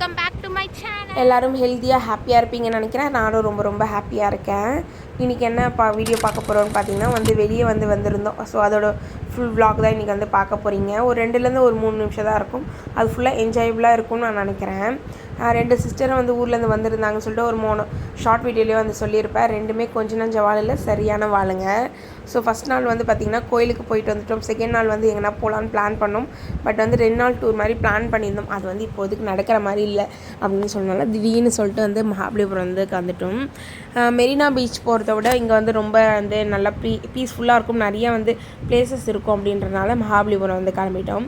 Welcome back to my channel எல்லாரும் ஹெல்த்தியாக ஹாப்பியாக இருப்பீங்கன்னு நினைக்கிறேன். நானும் ரொம்ப ரொம்ப ஹாப்பியாக இருக்கேன். இன்றைக்கி என்ன பா வீடியோ பார்க்க போகிறோம்னு பார்த்தீங்கன்னா வந்து வெளியே வந்து வந்திருந்தோம். ஸோ அதோட ஃபுல் வ்ளாக் தான் இன்றைக்கி வந்து பார்க்க போகிறீங்க ஒரு ரெண்டுலேருந்து ஒரு மூணு நிமிஷம் தான் இருக்கும். அது ஃபுல்லாக என்ஜாயபுளாக இருக்கும்னு நான் நினைக்கிறேன். ரெண்டு சிஸ்டரும் வந்து ஊர்லேருந்து வந்திருந்தாங்கன்னு சொல்லிட்டு ஒரு மூணு ஷார்ட் வீடியோலேயே வந்து சொல்லியிருப்பேன். ரெண்டுமே கொஞ்ச நஞ்ச வாழில் சரியான வாளுங்க. ஸோ ஃபஸ்ட் நாள் வந்து பார்த்திங்கன்னா கோயிலுக்கு போயிட்டு வந்துட்டோம். செகண்ட் நாள் வந்து எங்கன்னா போகலான்னு பிளான் பண்ணோம். பட் வந்து ரெண்டு நாள் டூர் மாதிரி பிளான் பண்ணியிருந்தோம். அது வந்து இப்போதுக்கு நடக்கிற மாதிரி இல்லை அப்படின்னு சொன்னால. திடீர்னு சொல்லிட்டு வந்து மகாபலிபுரம் வந்து வந்துட்டோம் மெரினா பீச் போகிறத விட இங்கே வந்து ரொம்ப வந்து நல்லா பீ பீஸ்ஃபுல்லாக இருக்கும். நிறைய வந்து பிளேசஸ் இருக்கும் அப்படின்றனால மகாபலிபுரம் வந்து கிளம்பிட்டோம்.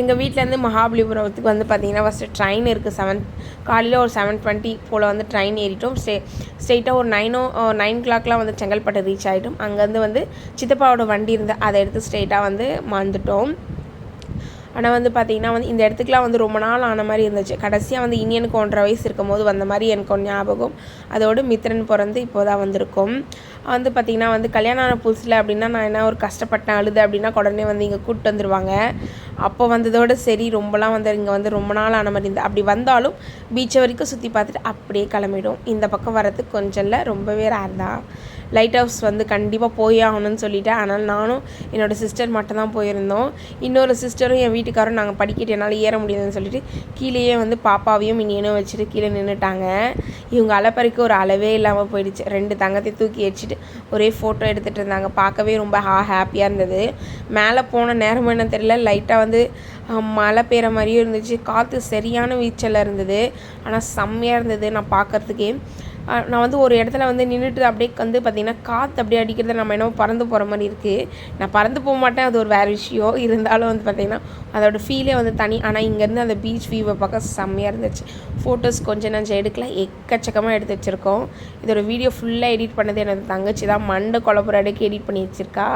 எங்கள் வீட்டிலேருந்து மகாபலிபுரத்துக்கு வந்து பார்த்திங்கன்னா ஃபஸ்ட்டு ட்ரெயின் இருக்குது செவன் காலையில் ஒரு செவன் டுவெண்ட்டி போல் வந்து ட்ரெயின் ஏறிட்டோம். ஸ்டே ஸ்ட்ரெயிட்டாக ஒரு நைனோ நைன் கிளாக்லாம் வந்து செங்கல்பட்டு ரீச் ஆகிட்டோம் அங்கேருந்து வந்து சித்தப்பாவோட வண்டி இருந்து அதை எடுத்து ஸ்ட்ரெயிட்டாக வந்து வந்துட்டோம் ஆனால் வந்து பார்த்திங்கன்னா வந்து இந்த இடத்துக்குலாம் வந்து ரொம்ப நாள் ஆன மாதிரி இருந்துச்சு. கடைசியாக வந்து இனியனுக்கு ஒன்றரை வயசு இருக்கும் போது வந்த மாதிரி எனக்கு ஒரு ஞாபகம். அதோடு மித்திரன் பிறந்து இப்போ தான் வந்திருக்கும். வந்து பார்த்திங்கன்னா வந்து கல்யாணம் ஆன புதுசில் அப்படின்னா நான் என்ன ஒரு கஷ்டப்பட்டேன் அழுது அப்படின்னா உடனே வந்து இங்கே கூப்பிட்டு வந்துடுவாங்க அப்போ வந்ததோட சரி ரொம்பலாம் வந்து இங்கே வந்து ரொம்ப நாள் ஆன மாதிரி இருந்தது அப்படி வந்தாலும் பீச்சை வரைக்கும் சுற்றி பார்த்துட்டு அப்படியே கிளம்பிடும். இந்த பக்கம் வரதுக்கு கொஞ்சம் இல்லை ரொம்பவே ரேர் தான். லைட் ஹவுஸ் வந்து கண்டிப்பாக போய் ஆகணும்னு சொல்லிட்டேன். ஆனால் நானும் என்னோடய சிஸ்டர் மட்டும் தான் போயிருந்தோம். இன்னொரு சிஸ்டரும் என் வீட்டுக்காரும் நாங்கள் படிக்கிட்டு என்னால் ஏற முடியாதுன்னு சொல்லிட்டு கீழேயே வந்து பாப்பாவையும் இனியனும் வச்சுட்டு கீழே நின்றுட்டாங்க இவங்க அலப்பறைக்கு ஒரு அளவே இல்லாமல் போயிடுச்சு. ரெண்டு தங்கத்தை தூக்கி வச்சுட்டு ஒரே ஃபோட்டோ எடுத்துகிட்டு இருந்தாங்க. பார்க்கவே ரொம்ப ஹா ஹாப்பியாக இருந்தது. மேலே போன நேரம் என்ன தெரியல. லைட்டாக வந்து மழை பெய்கிற மாதிரியும் இருந்துச்சு. காற்று சரியான வீச்சலில் இருந்தது. ஆனால் செம்மையாக இருந்தது நான் பார்க்கறதுக்கே. நான் வந்து ஒரு இடத்துல வந்து நின்றுட்டு அப்படியே வந்து பார்த்திங்கன்னா காற்று அப்படியே அடிக்கிறத நம்ம என்னமோ பறந்து போகிற மாதிரி இருக்குது நான் பறந்து போக மாட்டேன் அது ஒரு வேறு விஷயம். இருந்தாலும் வந்து பார்த்திங்கன்னா அதோட ஃபீலே வந்து தனி. ஆனால் இங்கேருந்து அந்த பீச் வியூவை பார்க்க செம்மையாக இருந்துச்சு. ஃபோட்டோஸ் கொஞ்சம் நஞ்சம் எடுக்கல எக்கச்சக்கமாக எடுத்து வச்சுருக்கோம். இதோட வீடியோ ஃபுல்லாக எடிட் பண்ணது எனது தங்கச்சி தான். மண்டை குழப்புற அடுக்கு எடிட் பண்ணி வச்சுருக்கா.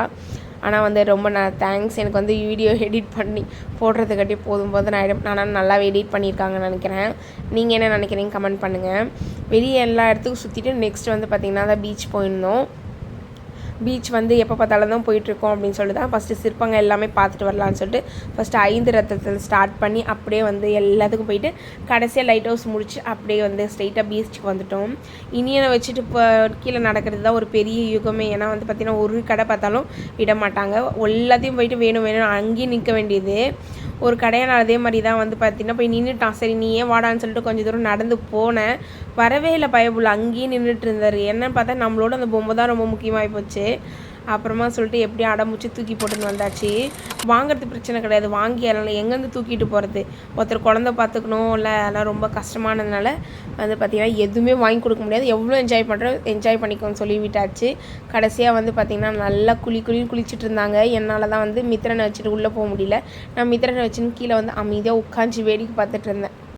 ஆனால் வந்து ரொம்ப நான் தேங்க்ஸ் எனக்கு வந்து வீடியோ எடிட் பண்ணி போடுறதுக்காட்டி போதும் போது நான் எடிட் நான் நல்லாவே எடிட் பண்ணியிருக்காங்கன்னு நினைக்கிறேன். நீங்கள் என்ன நினைக்கிறீங்க கமெண்ட் பண்ணுங்கள் வெளியே எல்லா இடத்துக்கும் சுற்றிட்டு நெக்ஸ்ட் வந்து பார்த்திங்கன்னா தான் பீச் போயிருந்தோம். பீச் வந்து எப்போ பார்த்தாலும் தான் போயிட்டுருக்கோம் அப்படின்னு சொல்லிட்டு தான் ஃபஸ்ட்டு சிற்பங்க எல்லாமே பார்த்துட்டு வரலான்னு சொல்லிட்டு ஃபஸ்ட்டு ஐந்து ரத்தத்தில் ஸ்டார்ட் பண்ணி அப்படியே வந்து எல்லாத்துக்கும் போயிட்டு கடைசியாக லைட் ஹவுஸ் முடிச்சு அப்படியே வந்து ஸ்ட்ரெயிட்டாக பீச்சுக்கு வந்துட்டோம். இனியனை வச்சுட்டு இப்போ கீழே நடக்கிறது தான் ஒரு பெரிய யுகமே. ஏன்னா வந்து பார்த்திங்கன்னா ஒரு கடை பார்த்தாலும் விட மாட்டாங்க எல்லாத்தையும் போயிட்டு வேணும் வேணும் அங்கேயும் நிற்க வேண்டியது. ஒரு கடையை அதே மாதிரி தான் வந்து பார்த்தீங்கன்னா போய் நின்றுட்டான் சரி நீ ஏன் வாடான்னு சொல்லிட்டு கொஞ்சம் தூரம் நடந்து போனேன் வரவே இல்லை பயபுள்ள அங்கேயே நின்றுட்டு இருந்தார். என்னன்னு பார்த்தா நம்மளோட அந்த பொம்மை தான் ரொம்ப முக்கியமாகி போச்சு. அப்புறமா சொல்லிட்டு எப்படி அடமுச்சு தூக்கி போட்டுன்னு வந்தாச்சு. வாங்குறது பிரச்சனை கிடையாது. வாங்கி அதனால் எங்கேருந்து தூக்கிட்டு போகிறது ஒருத்தர் குழந்த பார்த்துக்கணும். இல்லை அதெல்லாம் ரொம்ப கஷ்டமானதுனால வந்து பார்த்திங்கன்னா எதுவுமே வாங்கி கொடுக்க முடியாது. எவ்வளோ என்ஜாய் பண்ணுறோம் என்ஜாய் பண்ணிக்கோன்னு சொல்லி விட்டாச்சு. கடைசியாக வந்து பார்த்திங்கன்னா நல்லா குளி குழி குளிச்சுட்டு இருந்தாங்க. என்னால் தான் வந்து மித்திரனை வச்சுட்டு உள்ளே போக முடியல. நான் மித்திரனை வச்சுன்னு கீழே வந்து அமைதியாக உட்காந்து வேடிக்கை பார்த்துட்டு இருந்தேன்.